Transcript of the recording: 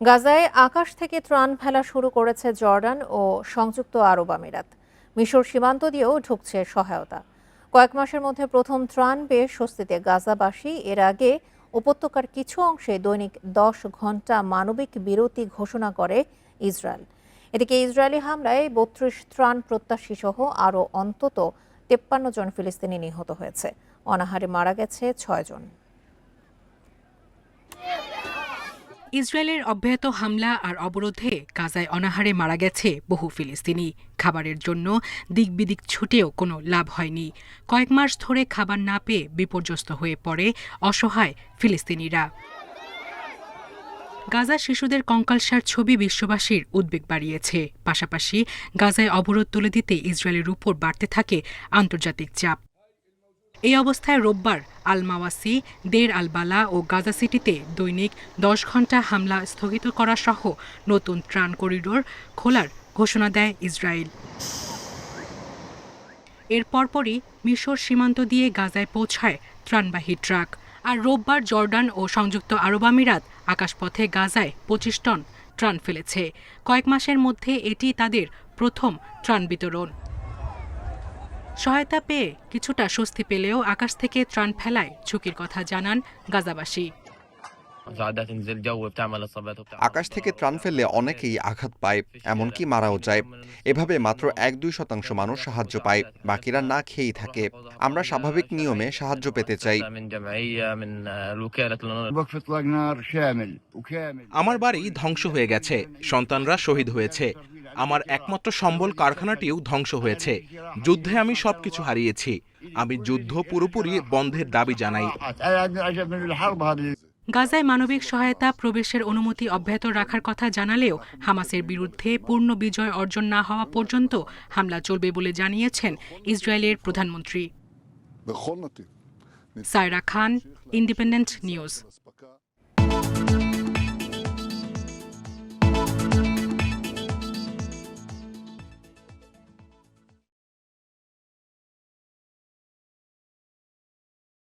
গাজায় আকাশ থেকে ত্রাণ ফেলা শুরু করেছে জর্ডান ও সংযুক্ত আরব আমিরাত। মিশর সীমান্ত দিয়েও ঢুকছে সহায়তা। কয়েক মাসের মধ্যে প্রথম ত্রাণ পেয়ে স্বস্তিতে গাজাবাসী। এর আগে উপত্যকার কিছু অংশে দৈনিক দশ ঘণ্টা মানবিক বিরতি ঘোষণা করে ইসরায়েল। এদিকে ইসরায়েলি হামলায় বত্রিশ ত্রাণ প্রত্যাশী সহ আরও অন্তত তেপ্পান্ন জন ফিলিস্তিনি নিহত হয়েছে। অনাহারে মারা গেছে ছয়জন ইসরায়েলের অব্যাহত হামলা আর অবরোধে গাজায় অনাহারে মারা গেছে বহু ফিলিস্তিনি। খাবারের জন্য দিক বিদিক ছুটেও কোনো লাভ হয়নি। কয়েক মাস ধরে খাবার না পেয়ে বিপর্যস্ত হয়ে পড়ে অসহায় ফিলিস্তিনিরা। গাজা শিশুদের কঙ্কালসার ছবি বিশ্ববাসীর উদ্বেগ বাড়িয়েছে। পাশাপাশি গাজায় অবরোধ তুলে দিতে ইসরায়েলের উপর বাড়তে থাকে আন্তর্জাতিক চাপ। এই অবস্থায় রোববার আল মাওয়াসি দের আল বালা ও গাজা সিটিতে দৈনিক দশ ঘণ্টা হামলা স্থগিত করা সহ নতুন ত্রাণ করিডোর খোলার ঘোষণা দেয় ইসরায়েল। এর পরপরই মিশর সীমান্ত দিয়ে গাজায় পৌঁছায় ত্রাণবাহী ট্রাক। আর রোববার জর্ডান ও সংযুক্ত আরব আমিরাত আকাশপথে গাজায় পঁচিশ টন ত্রাণ ফেলেছে। কয়েক মাসের মধ্যে এটি তাদের প্রথম ত্রাণ বিতরণ। সহায়তা পেয়ে কিছুটা স্বস্তি পেলেও আকাশ থেকে ত্রাণ ফেলায় ঝুঁকির কথা জানান গাজাবাসী। আকাশ থেকে ত্রাণ ফেললে অনেকেই আঘাত পায় এমনকি মারাও যায়। এভাবে মাত্র এক দুই শতাংশ মানুষ সাহায্য পায় বাকিরা না খেয়েই থাকে। আমরা স্বাভাবিক নিয়মে সাহায্য পেতে চাই। আমার বাড়ি ধ্বংস হয়ে গেছে সন্তানরা শহীদ হয়েছে। আমার একমাত্র সম্বল কারখানাটিও ধ্বংস হয়েছে। যুদ্ধে আমি সবকিছু হারিয়েছি। আমি যুদ্ধ পুরোপুরি বন্ধের দাবি জানাই। গাজায় মানবিক সহায়তা, প্রবেশের অনুমতি অব্যাহত রাখার কথা জানালেও হামাসের বিরুদ্ধে পূর্ণ বিজয় অর্জন না হওয়া পর্যন্ত হামলা চলবে বলে জানিয়েছেন ইসরায়েলের প্রধানমন্ত্রী। সাইরা খান, ইন্ডিপেন্ডেন্ট নিউজ।